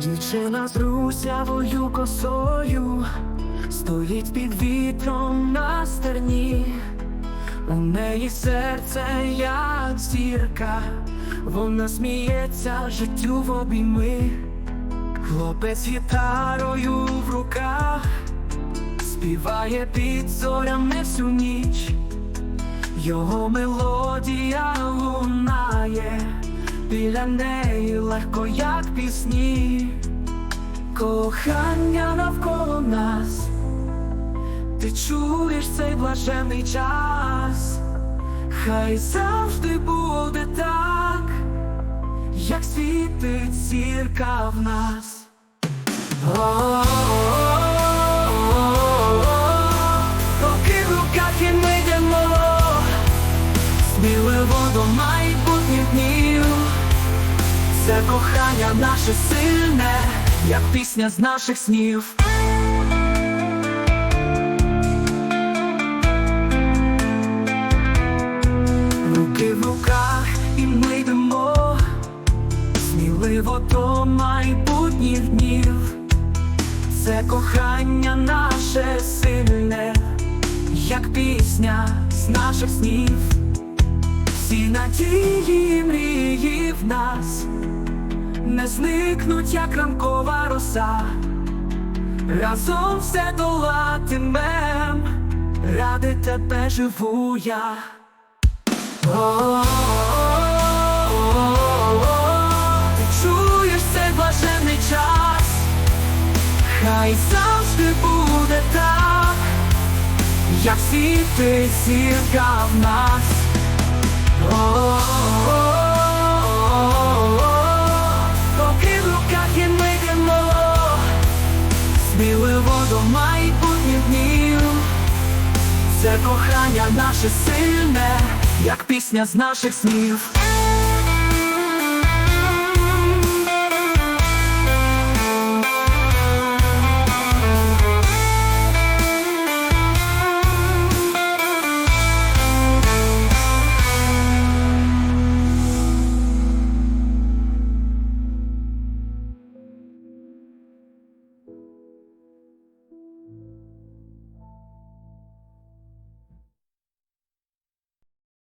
Дівчина з русявою косою стоїть під вітром на стерні. У неї серце, як зірка, вона сміється життю в обійми. Хлопець гітарою в руках співає під зорями всю ніч. Його мелодія лунає біля неї легко, як пісні, кохання навколо нас, ти чуєш цей блаженний час, хай завжди буде так, як світить зірка в нас. Це кохання наше сильне, як пісня з наших снів. Руки в руках і ми йдемо. Сміливо до майбутніх днів. Це кохання наше сильне, як пісня з наших снів всі надії мрії в нас не зникнуть, як ранкова роса. Разом все долатимем, ради тебе живу я. Ти чуєш цей блаженний час, хай завжди буде так, як світить зірка в нас. Поки в руках і ми йдемо Сміливо до майбутніх днів. Це кохання наше сильне, як пісня з наших снів